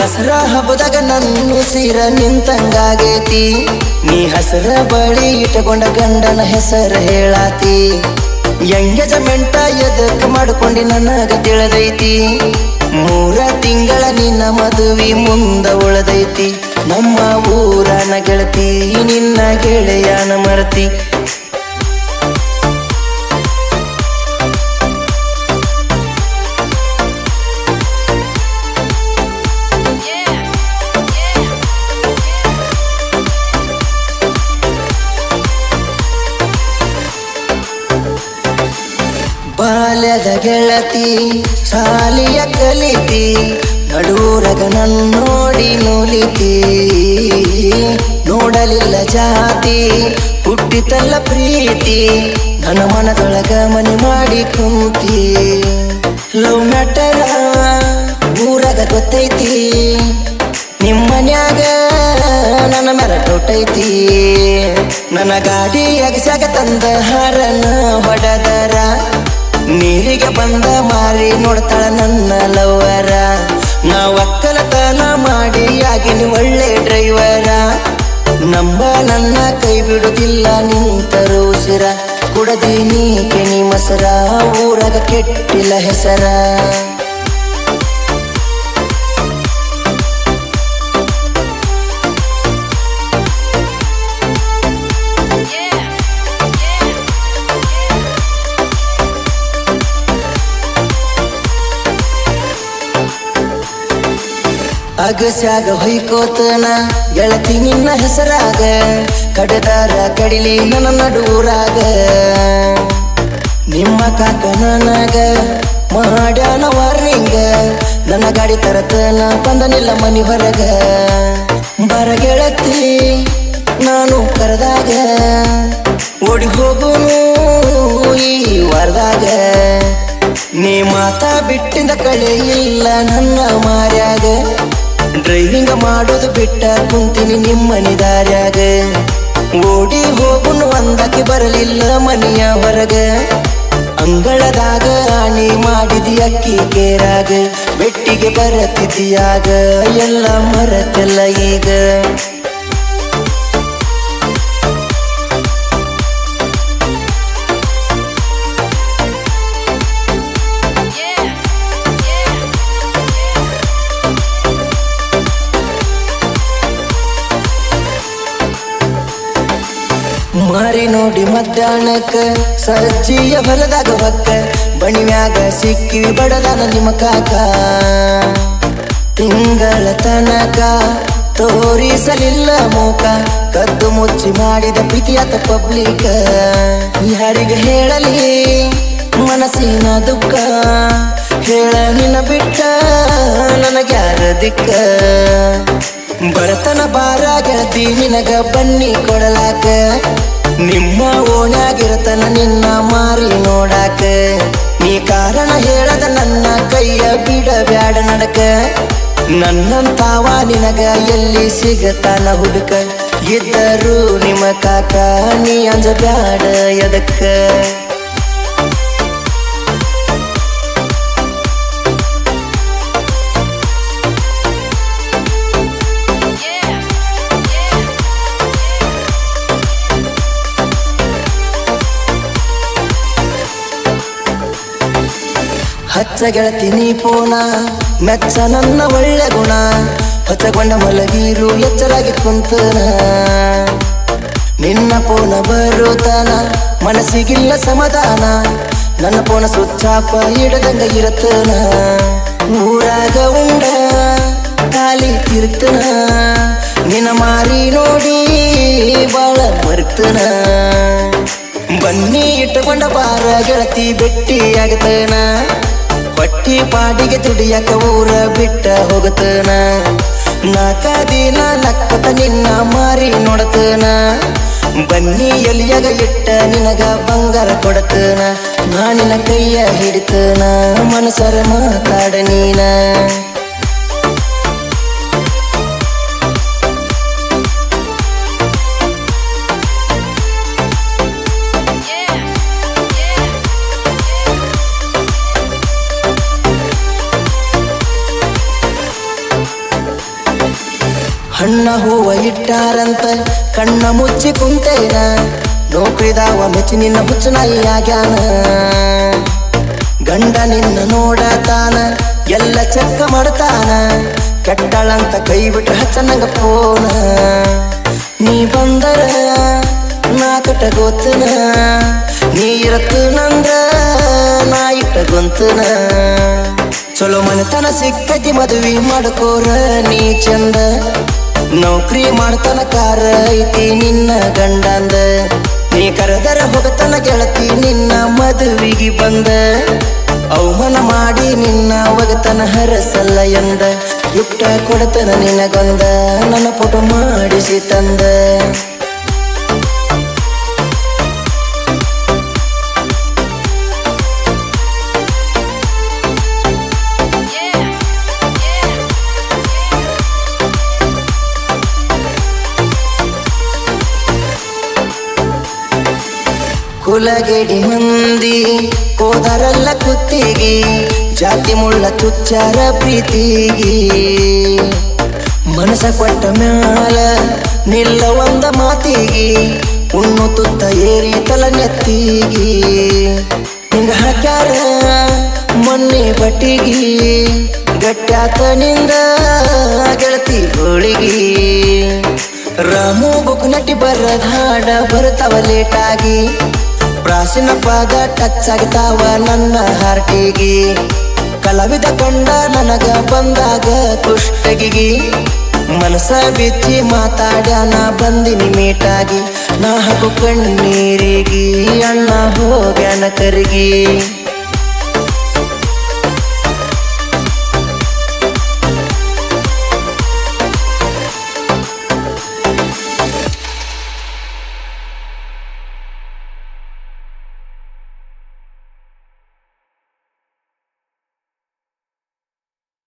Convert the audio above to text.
ದಸರಾ ಹಬ್ಬದಾಗ ನನ್ನ ಉಸಿರ ನಿಂತಂಗಾಗೈತಿ. ನೀ ಹಸರ ಬಳಿ ಇಟ್ಟಕೊಂಡ ಗಂಡನ ಹೆಸರ ಹೇಳಾತಿ. ಎಂಗೇಜ್ಮೆಂಟ ಎದಕ್ ಮಾಡ್ಕೊಂಡಿ ನನಗ ತಿಳಿದೈತಿ. ಮೂರ ತಿಂಗಳ ನಿನ್ನ ಮದುವೆ ಮುಂದ ಉಳದೈತಿ. ನಮ್ಮ ಊರನ ಗೆಳತಿ, ನಿನ್ನ ಗೆಳೆಯನ ಮರತಿ. ಬಾಲ್ಯದ ಗೆಳತಿ, ಶಾಲಿಯ ಕಲಿತಿ, ನಡೂರಗ ನನ್ನೋಡಿ ನುಲಿತಿ. ನೋಡಲಿಲ್ಲ ಜಾತಿ, ಹುಟ್ಟಿತಲ್ಲ ಪ್ರೀತಿ, ನನ್ನ ಮನದೊಳಗ ಮನೆ ಮಾಡಿ ಕುಂತಿ. ಲವ್ ಮ್ಯಾಟರ ಊರಾಗ ಗೊತ್ತೈತಿ. ನಿಮ್ಮ ನನ್ನ ಮರ ತೊಟ್ಟೈತಿ. ನನ್ನ ಗಾಡಿ ಸಗ ತಂದ ಹಾರನ ಹೊಡೆದರ ನೀರಿಗೆ ಬಂದ ಮಾರಿ ನೋಡ್ತಾಳ ನನ್ನ ಲವ್ವರ. ನಾ ಒಕ್ಕಲತನ ಮಾಡಿ ಆಗಿನ ಒಳ್ಳೆ ಡ್ರೈವರ. ನಂಬ ನನ್ನ ಕೈ ಬಿಡುದಿಲ್ಲ ನಿಂತರು ಉಸಿರ. ಕುಡದೀನಿ ಕೆಣಿ ಮಸರ ಊರಾಗ ಕೆಟ್ಟಿಲ್ಲ ಹೆಸರ. ಅಗಸ್ಯಾಗ ಹೊಯ್ಕೋತನ. ಗೆಳತಿ ನಿನ್ನ ಹೆಸರಾಗ. ಕಡೆದಾರ ಕಡಿಲಿ ನನ್ನ ನಡೂರಾಗ ನಿಮ್ಮ ಕಾಕ ನನಗ ಮಾಡ್ಯಾನ ವಾರ್ನಿಂಗ ನನ್ನ ಗಾಡಿ ತರತನ ಬಂದನಿಲ್ಲ ಮನಿ ಹೊರಗ. ಬರ ಗೆಳತಿ, ನಾನು ಕರೆದಾಗ. ಓಡಿ ಹೋಗುನು ಈ ವಾರದಾಗ. ನೀ ಮಾತಾ ಬಿಟ್ಟಿಂದ ಕಳೆ ಇಲ್ಲ ನನ್ನ ಮಾರ್ಯಾಗ. ಡ್ರೈವಿಂಗ್ ಮಾಡೋದು ಬಿಟ್ಟ ಕುಂತೀನಿ ನಿಮ್ಮನೆ ದಾರ್ಯಾಗ. ಓಡಿ ಹೋಗುನು ಅಂದಕ್ಕೆ ಬರಲಿಲ್ಲ ಮನೆಯ ಹೊರಗ. ಅಂಗಳದಾಗ ಆಣಿ ಮಾಡಿದಿ ಅಕ್ಕಿ ಕೇರಾಗ. ಬೆಟ್ಟಿಗೆ ಬರತಿದ್ಯಾಗ ಎಲ್ಲ ಮರತೆಲ್ಲ ಈಗ. ಮಾರಿ ನೋಡಿ ಮಧ್ಯಾಹ್ನಕ್ಕ ಸಜ್ಜಿಯ ಹೊಲದಾಗ ಹೊಕ್ಕ, ಬಣಿಮ್ಯಾಗ ಸಿಕ್ಕಿ ಬಡದನ ನಿಮ್ಮ ಕಾಕ. ತಿಂಗಳ ತನಕ ತೋರಿಸಲಿಲ್ಲ ಮೂಕ, ಕದ್ದು ಮುಚ್ಚಿ ಮಾಡಿದ ಪ್ರೀತಿಯಾತ ಪಬ್ಲಿಕ. ಯಾರಿಗೆ ಹೇಳಲಿ, ಮನಸ್ಸಿನ ದುಃಖ, ಹೇಳ ನಿನ್ನ ಬಿಟ್ಟ ನನಗ್ಯಾರ ದಿಕ್ಕ. ಬಡತನ ಬಾರ ಗೆಳತಿ ನಿನಗ ಬನ್ನಿ ಕೊಡಲಾಕ. ನಿಮ್ಮ ಓಣ್ಯಾಗಿರತನ ನಿನ್ನ ಮಾರಿ ನೋಡಾಕ. ನೀ ಕಾರಣ ಹೇಳದ ನನ್ನ ಕೈಯ ಬಿಡಬ್ಯಾಡ ನಡಕ. ನನ್ನಂತಾವ ನಿನಗ ಎಲ್ಲಿ ಸಿಗತಾನ ಹುಡುಕ. ಇದ್ದರು ನಿಮ್ಮ ಕಾಕ, ನೀ ಅಂಜಬ್ಯಾಡ ಎದಕ್ಕ. ಹಚ್ಚ ಗೆಳತಿ ನೀ ಪೋನ ಮೆಚ್ಚ ನನ್ನ ಒಳ್ಳೆ ಗುಣ ಹೊಚ್ಚಗೊಂಡ ಮಲಗೀರು, ಎಚ್ಚರಾಗಿ ಕುಂತನ. ನಿನ್ನ ಪೋನ ಬರುತ್ತಾನ ಮನಸ್ಸಿಗಿಲ್ಲ ಸಮಾಧಾನ, ನನ್ನ ಪೋನ ಸುಚ್ಚಾಪ ಇಡದಂಗ ಇರತನ. ಊರಾಗ ಉಂಡ ಖಾಲಿ ತಿರುತ್ತನ ನಿನ್ನ ಮಾರಿ ನೋಡಿ ಬಾಳ ಮರ್ತನ ಬನ್ನಿ ಇಟ್ಟುಕೊಂಡ ಬಾರ ಗೆಳತಿ ಬೆಟ್ಟಿ ಹೊಟ್ಟಿ ಪಾಡಿಗೆ ದುಡಿಯಕ ಊರ ಬಿಟ್ಟ ಹೋಗತನ. ನಾಕ ದಿನ ನಕ್ಕತ ನಿನ್ನ ಮಾರಿ ನೋಡತನ. ಬನ್ನಿ ಎಲಿಯಾಗ ಇಟ್ಟ ನಿನಗ ಬಂಗಾರ ಕೊಡತನ. ನಿನ್ನ ಕೈಯ ಹಿಡಿತನ. ಮನಸರ ಮಾತಾಡ ನೀನ. ಹಣ್ಣ ಹೂವ ಇಟ್ಟಾರಂತ, ಕಣ್ಣ ಮುಚ್ಚಿ ಕುಂತೇನ, ನೋಕ್ರಿದಾವ ಮೆಚ್ಚಿ ನಿನ್ನ ಹುಚ್ಚ ನಾಯಿ ಆಗ್ಯಾನ ಗಂಡ ನಿನ್ನ ನೋಡತಾನ, ಎಲ್ಲ ಚೆಕ್ಕ ಮಾಡ್ತಾನ, ಕೆಟ್ಟಳಂತ ಕೈ ಬಿಟ್ಟು ಹಚ್ಚನಂಗ ಪೋನ. ನೀ ಬಂದರ, ನಾ ಕಟ ಗೊತ್ತನ ನೀ ಇರತ್ತು ನಂದ ನಾ ಇಟ್ಟ ಗೊಂತನ ಚಲೋ ಮನೆತನ ಸಿಕ್ಕತಿ ಮದುವೆ ಮಾಡ್ಕೋರ ನೀ ಚಂದ. ನೌಕರಿ ಮಾಡ್ತಾನ ಕಾರ ಐತಿ ನಿನ್ನ ಗಂಡಂದ. ನೀ ಕರೆದರ ಹೋಗತನ ಗೆಳತಿ ನಿನ್ನ ಮದುವಿಗೆ ಬಂದ. ಅವಮಾನ ಮಾಡಿ ನಿನ್ನ ಒಗತನ ಹರಸಲ್ಲ ಎಂದ. ಯುಕ್ತ ಕೊಡತನ ನಿನಗೊಂದ. ನನ್ನ ಫೋಟೋ ಮಾಡಿಸಿ ತಂದ. ಕುಲಗೆಡಿ ಮಂದಿ ಕೋದರಲ್ಲ ಕುತ್ತಿಗೆ, ಜಾತಿ ಮುಳ್ಳ ಚುಚ್ಚಾರ ಪ್ರೀತಿಗಿ. ಮನಸ ಕೊಟ್ಟ ಮ್ಯಾಲ ನಿಲ್ಲ ಒಂದ ಮಾತಿಗೆ, ಉಣ್ಣು ತುತ್ತ ಏರಿ ತಲ ನೆತ್ತಿಗಿ. ಹಿಂಗ ಹಾಕ್ಯಾರ ಮೊನ್ನೆ ಬಟ್ಟಿಗಿ ಗಟ್ಟ್ಯಾತ ನಿಂದ ಗೆಳತಿ ಹೋಳಿಗಿ ರಾಮು ಬುಕ್ ನಟಿ ಬರದ ಹಾಡ ಬರ್ತಾವ ಲೇಟಾಗಿ. ಪ್ರಾಚೀನ ಪಾದ ಟಚ್ ಆಗ್ತಾವ ನನ್ನ ಹಾರ್ಟಿಗಿ ಕಲಾವಿದ ಕೊಂಡ ನನಗ ಬಂದಾಗ ಕುಷ್ಟಗಿಗಿ. ಮನಸ ಬಿಚ್ಚಿ ಮಾತಾಡ್ಯಾನ ಬಂದಿನಿ ಮೀಟಾಗಿ. ನಾ ಹಾಕು ಕಣ್ಣೀರಿಗಿ. ಅಣ್ಣ ಹೋಗ್ಯಾನ ಕರಿಗಿ.